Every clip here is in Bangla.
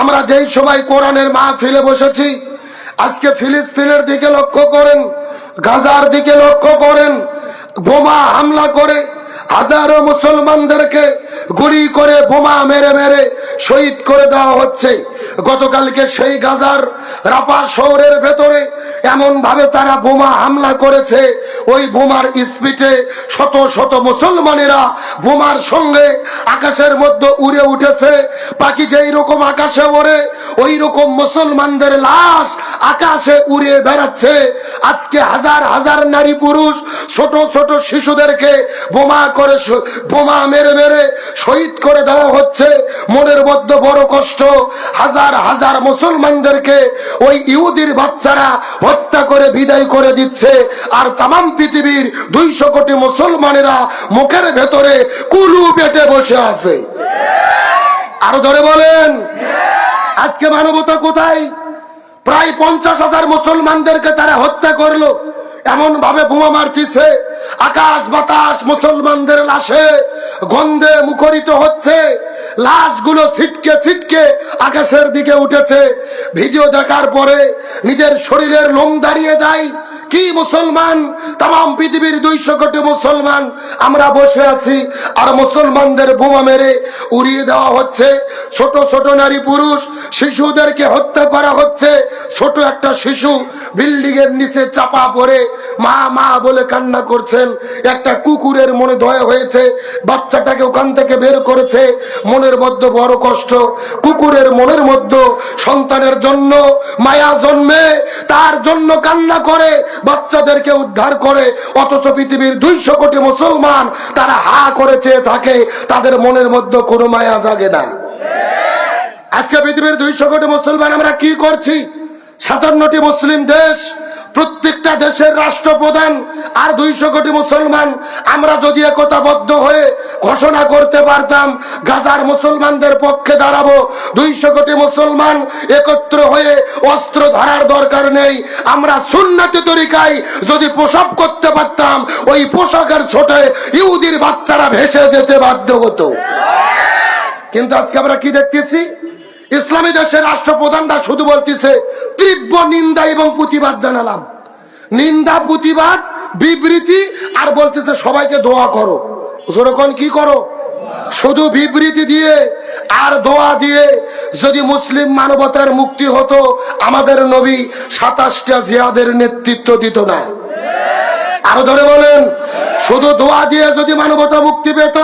আমরা যেই সময় কোরআনের মাহফিলে বসেছি, আজকে ফিলিস্তিনের দিকে লক্ষ্য করেন, গাজার দিকে লক্ষ্য করেন, বোমা হামলা করে হাজারো মুসলমানদেরকে গুলি করে বোমা মেরে মেরে শহীদ করে দেওয়া হচ্ছে। গতকালকে সেই গাজার রাপা শহরের ভেতরে এমন ভাবে তারা বোমা হামলা করেছে। ওই বোমার স্পিডে শত শত মুসলমানেরা বোমার সঙ্গে আকাশের মধ্যে উড়ে উঠেছে। পাখি যেই রকম আকাশে ওড়ে, ওই রকম মুসলমানদের লাশ আকাশে উড়ে বেড়াচ্ছে। আজকে হাজার হাজার নারী পুরুষ, ছোট ছোট শিশুদেরকে বোমা করে বোমা মেরে মেরে শহীদ করে দেওয়া হচ্ছে। মনের মধ্যে বড় কষ্ট, হাজার হাজার মুসলমানদেরকে ওই ইহুদির বাচ্চারা হত্যা করে, বিদায় করে দিচ্ছে। আর তামাম পৃথিবীর দুইশো কোটি মুসলমানেরা মুখের ভেতরে কুলু পেটে বসে আছে। আরও ধরে বলেন, আজকে মানবতা কোথায়? প্রায় পঞ্চাশ হাজার মুসলমানদেরকে তারা হত্যা করল। এমন ভাবে বোমা মারতিছে আকাশ বাতাস মুসলমানদের লাশে গন্ধে মুখরিত হচ্ছে লাশগুলো ছিটকে ছিটকে আকাশের দিকে উঠেছে। ভিডিও দেখার পরে নিজের শরীরের লোম দাঁড়িয়ে যায়। কি মুসলমান? তাম পৃথিবীর দুইশো কোটি মুসলমান আমরা বসে আছি আর মুসলমানদের বোমা মেরে উড়িয়ে দেওয়া হচ্ছে। ছোট ছোট নারী পুরুষ শিশুদেরকে হত্যা করা হচ্ছে। ছোট একটা শিশু বিল্ডিং এর নিচে চাপা পড়ে মা মা বলে কান্না করছেন। একটা কুকুরের মনে দয়া হয়েছে। বাচ্চাটাকে ওখান থেকে বের করেছে। মনের মধ্যে বড় কষ্ট, কুকুরের মনের মধ্যে সন্তানের জন্য মায়া জন্মে, তার জন্য কান্না করে, বাচ্চাদেরকে উদ্ধার করে, অথচ পৃথিবীর দুইশো কোটি মুসলমান তারা হা করে চেয়ে থাকে, তাদের মনের মধ্যে কোনো মায়া জাগে না। আজকে পৃথিবীর দুইশো কোটি মুসলমান আমরা কি করছি? সাতান্নটি মুসলিম দেশ প্রত্যেকটা দেশের রাষ্ট্রপ্রধান আর দুইশো কোটি মুসলমান, আমরা যদি একতাবদ্ধ হয়ে ঘোষণা করতে পারতাম, গাজার মুসলমানদের পক্ষে দাঁড়াবো, দুইশো কোটি মুসলমান একত্র হয়ে অস্ত্র ধরার দরকার নেই। আমরা সুন্নাতি তরিকায় যদি পোশাক করতে পারতাম, ওই পোশাকের ছোটে ইহুদির বাচ্চারা ভেসে যেতে বাধ্য হতো। কিন্তু আজকে আমরা কি দেখতেছি? ইসলামী দেশের রাষ্ট্রপ্রধানরা শুধু বলতেছে, তীব্র নিন্দা এবং প্রতিবাদ জানালাম। নিন্দা, প্রতিবাদ, বিবৃতি, আর বলতেছে, সবাইকে দোয়া করো। যেরকম কি করো? শুধু বিবৃতি দিয়ে, আর দোয়া দিয়ে, যদি মুসলিম মানবতার মুক্তি হতো, আমাদের নবী সাতাশটা জিয়াদের নেতৃত্ব দিত না। আরও ধরে বলেন শুধু দোয়া দিয়ে যদি মানবতা মুক্তি পেত,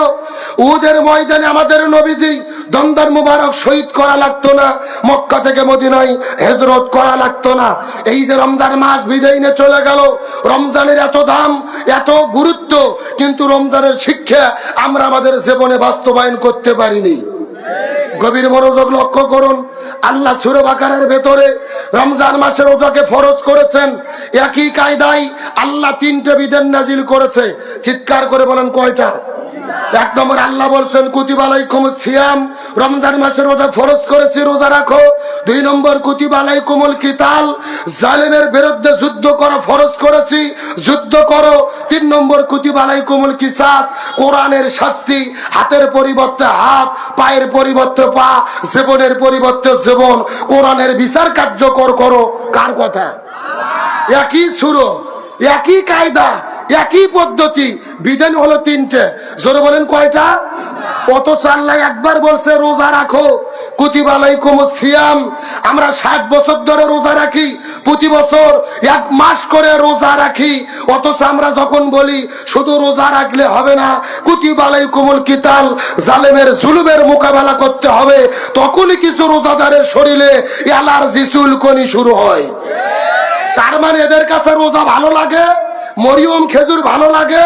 উদের ময়দানে আমাদের নবীজি দন্দার মুবারক শহীদ করা লাগতো না, মক্কা থেকে মদিনায় হেজরত করা লাগতো না। এই যে রমজান মাস বিদায় চলে গেল, রমজানের এত দাম, এত গুরুত্ব, কিন্তু রমজানের শিক্ষা আমরা আমাদের জীবনে বাস্তবায়ন করতে পারিনি। গভীর মনোযোগ লক্ষ্য করুন। আল্লাহ সুরব আকারের ভেতরে রমজান মাসের ওজাকে ফরজ করেছেন। একই কায়দায় আল্লাহ তিনটে বিধান নাজিল করেছে। চিৎকার করে বলেন, কয়টা? এক নম্বর আল্লাহ বলছেন কুতিবালাই কুমুল সিয়াম, রমজান মাসের রোজা ফরজ করেছি, রোজা রাখো। দুই নম্বর কুতিবালাই কুমুল কিতাল, জালেমের বিরুদ্ধে যুদ্ধ করা, ফরজ করেছি, যুদ্ধ করো। তিন নম্বর কুতিবালাই কুমুল কিসাস, কোরআনের শাস্তি, হাতের পরিবর্তে হাত, পায়ের পরিবর্তে পা, জীবনের পরিবর্তে জীবন। কোরআনের বিচার কার্যকর করো। কার কথা? একই সুরো, একই কায়দা। একই পদ্ধতি, বিধান হলো তিনটে। জোরে বলেন কয়টা? অত চাল্লাই একবার বলছে, রোজা রাখো কুতিবালাই কুমু সিয়াম। আমরা ষাট বছর ধরে রোজা রাখি, প্রতি বছর এক মাস করে রোজা রাখি। অথচ আমরা যখন বলি, শুধু রোজা রাখলে হবে না কুতিবালাই কুমুল কিতাল, জালেমের জুলুমের মোকাবেলা করতে হবে। তখনই কিছু রোজাদারের শরীরে অ্যালার্জি চুলকনি শুরু হয়। তার মানে এদের কাছে রোজা ভালো লাগে? মরিয়ম খেজুর ভালো লাগে,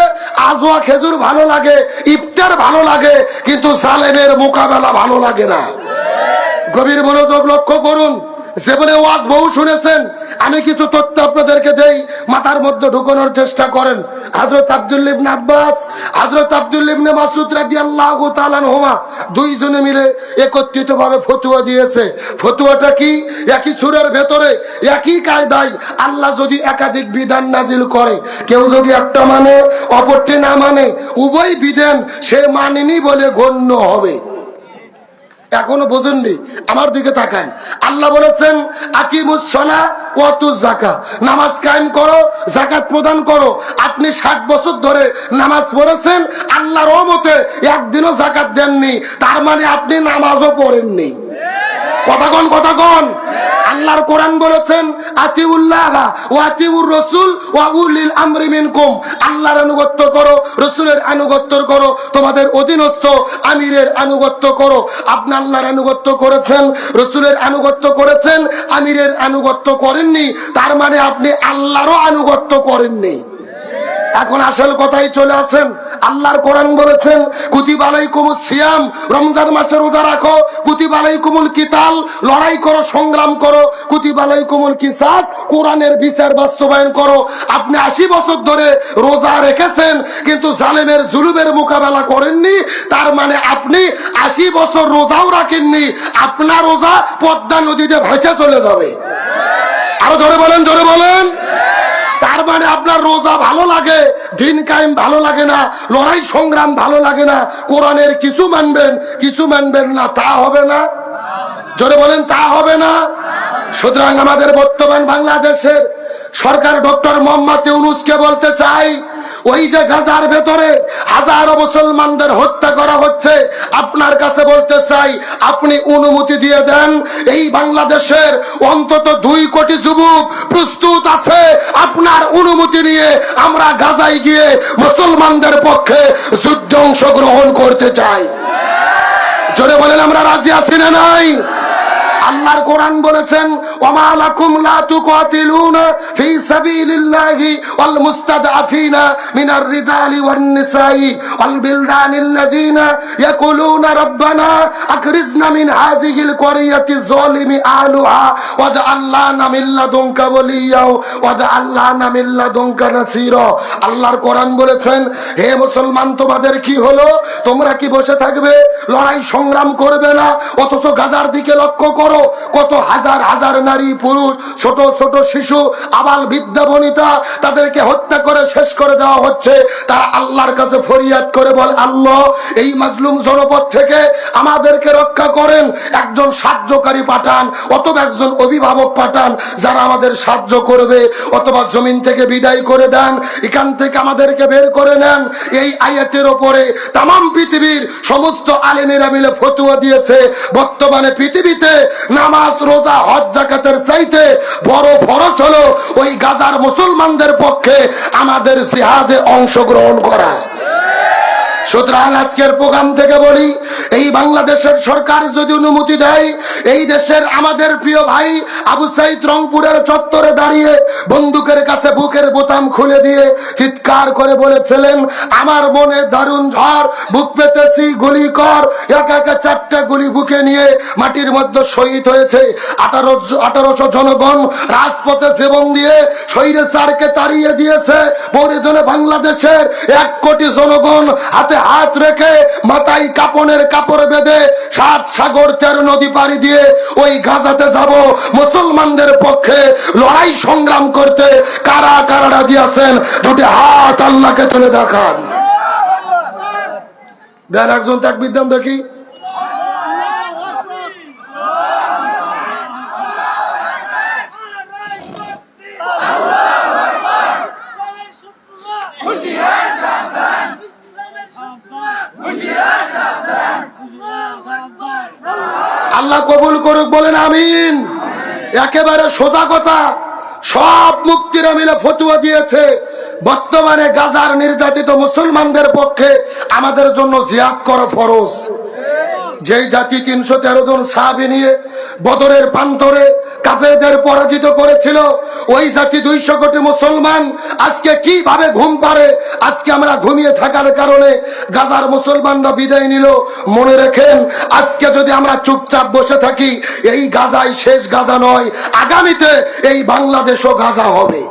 আজোয়া খেজুর ভালো লাগে, ইফতার ভালো লাগে, কিন্তু জালেমের মোকাবেলা ভালো লাগে না। গভীর মনোযোগ লক্ষ্য করুন। জীবনে ওয়াজ বহু শুনেছেন, আমি কিছু তথ্য আপনাদেরকে দেই, মাথার মধ্যে ঢুকানোর চেষ্টা করেন। হযরত আব্দুল ইবনে আব্বাস, হযরত আব্দুল ইবনে মাসউদ রাদিয়াল্লাহু তাআলা আনহুমা দুইজনে মিলে একত্রিত ভাবে ফতোয়া দিয়েছে। ফতোয়াটা কি? একই সূরার ভেতরে, একই কায়দায় আল্লাহ যদি একাধিক বিধান নাজিল করে, কেউ যদি একটা মানে অপরটি না মানে উভয় বিধান সে মানেনি বলে গণ্য হবে। এখনও বোঝেননি, আমার দিকে তাকান। আল্লাহ বলেছেন আকিমুসলা ওয়াতু জাকা নামাজ কায়েম করো জাকাত প্রদান করো। আপনি ষাট বছর ধরে নামাজ পড়েছেন, আল্লাহর রহমতে একদিনও জাকাত দেননি। তার মানে আপনি নামাজও পড়েননি। কথাগণ কথাগণ আল্লাহর কোরআন বলেছেন, আতিউল্লাহ ও আতিউর রসুল ও উলিল আমরি মিনকুম। আল্লাহর আনুগত্য করো, রসুলের আনুগত্য করো, তোমাদের অধীনস্থ আমিরের আনুগত্য করো। আপনি আল্লাহর আনুগত্য করেছেন, রসুলের আনুগত্য করেছেন, আমিরের আনুগত্য করেননি, তার মানে আপনি আল্লাহরও আনুগত্য করেননি। এখন আসল কথাই চলে আসেন। আল্লাহর কোরআন বলেছেন কুতিবালাই কুমুল সিয়াম, রমজান মাসে রোজা রাখো কুতিবালাই কুমুল কিতাল, লড়াই করো, সংগ্রাম করো কুতিবালাই কুমুল কিসাস, কোরআনের বিচার বাস্তবায়ন করো। আপনি আশি বছর ধরে রোজা রেখেছেন, কিন্তু জালেমের জুলুমের মোকাবেলা করেননি, তার মানে আপনি আশি বছর রোজাও রাখেননি, আপনার রোজা পদ্মা নদীতে ভেসে চলে যাবে। আরও জোরে বলেন জোরে বলেন। তার মানে আপনার রোজা ভালো লাগে, দিন কায়েম ভালো লাগে না, লড়াই সংগ্রাম ভালো লাগে না, কোরআনের কিছু মানবেন কিছু মানবেন না, তা হবে না? জোরে বলেন, তা হবে না? সুতরাং আমাদের বর্তমান বাংলাদেশের সরকার ডক্টর মোহাম্মদ ইউনুসকে বলতে চাই, ওই যে গাজার ভেতরে হাজারো মুসলমানদের হত্যা করা হচ্ছে, আপনার কাছে বলতে চাই, আপনি অনুমতি দিয়ে দেন, এই বাংলাদেশের অন্তত দুই কোটি যুবক প্রস্তুত আছে, আপনার অনুমতি নিয়ে আমরা গাজায় গিয়ে মুসলমানদের পক্ষে যুদ্ধ অংশগ্রহণ করতে চাই। জোরে বলেন, আমরা রাজি আছি না নাই? আল্লাহর কোরআন বলেছেন, ওমা লাকুম লা তুকাতিলুনা ফি সাবিলিল্লাহি ওয়াল মিনার রিজালি ওয়ান নিসাই ওয়াল বিলদানিল্লাযিনা ইয়াকুলুনা রাব্বানা আকরিজনা মিন হাযিহিল যালিমি মিন লাদুনকা ওয়ালিয়া মিন লাদুনকা আল্লাহর কোরআন বলেছেন, হে মুসলমান, তোমাদের কি হলো? তোমরা কি বসে থাকবে? লড়াই সংগ্রাম করবে না? অথচ গাজার দিকে লক্ষ্য করো কত হাজার হাজার নারী, পুরুষ, ছোট ছোট শিশু, আবাল বিদ্যা বনিতা, তাদেরকে হত্যা করে শেষ করে দেওয়া হচ্ছে। তারা আল্লাহর কাছে ফরিয়াদ করে বলে, আল্লাহ, এই মাজলুম জনপদ থেকে আমাদেরকে রক্ষা করেন। একজন সাহায্যকারী পাঠান, অথবা একজন অভিভাবক পাঠান, যারা আমাদের সাহায্য করবে, অথবা জমিন থেকে বিদায় করে দেন, এখান থেকে আমাদেরকে বের করে নেন। এই আয়াতের ওপরে তাম পৃথিবীর সমস্ত আলেমেরা মিলে ফতুয়া দিয়েছে। বর্তমানে পৃথিবীতে নামাজ, রোজা, হজ, জাকাতের চাইতে বড় ফরজ হলো ওই গাজার মুসলমানদের পক্ষে আমাদের জিহাদে অংশগ্রহণ করা। সুতরাং আজকের প্রোগ্রাম থেকে বলি, এই বাংলাদেশের সরকার যদি অনুমতি দেয়, এই দেশের আমাদের প্রিয় ভাই আবু সাইদ রংপুরের চত্বরে দাঁড়িয়ে বন্দুকের কাছে বুকের বোতাম খুলে দিয়ে চিৎকার করে বলেছিলেন, আমার মনে দারুণ ঝড়, বুক পেতেছি, গুলি কর। একা একা চারটা গুলি বুকে নিয়ে মাটির মধ্যে শহীদ হয়েছে আঠারো, আঠারোশো জনগণ। রাজপথে জীবন দিয়ে শহীদের চারকে তাড়িয়ে দিয়েছে পরিজনে বাংলাদেশের এক কোটি জনগণ। হাতে হাত রেখে মাথায় কাপনের কাপড় বেঁধে সাত সাগর, তেরো নদী পাড়ি দিয়ে ওই গাজাতে যাব। মুসলমানদের পক্ষে লড়াই সংগ্রাম করতে কারা কারা রাজি আছেন? দুটি হাত আল্লাহকে তুলে দেখান। দেন একজন তাক বিদ্যাম দেখি। আল্লাহ কবুল করুক, বলেন আমিন। একেবারে সোজা কথা। সব মুক্তিরা মিলে ফটুয়া দিয়েছে। বর্তমানে গাজার নির্যাতিত মুসলমানদের পক্ষে আমাদের জন্য জিয়াদ করা ফরজ। যেই জাতি তিনশো তেরো জন সাহাবি নিয়ে বদরের প্রান্তরে কাফেরদের পরাজিত করেছিল, ওই জাতি দুইশো কোটি মুসলমান আজকে কীভাবে ঘুম পারে আজকে আমরা ঘুমিয়ে থাকার কারণে গাজার মুসলমানরা বিদায় নিল। মনে রেখেন, আজকে যদি আমরা চুপচাপ বসে থাকি, এই গাজাই শেষ গাজা নয়, আগামীতে এই বাংলাদেশও গাজা হবে।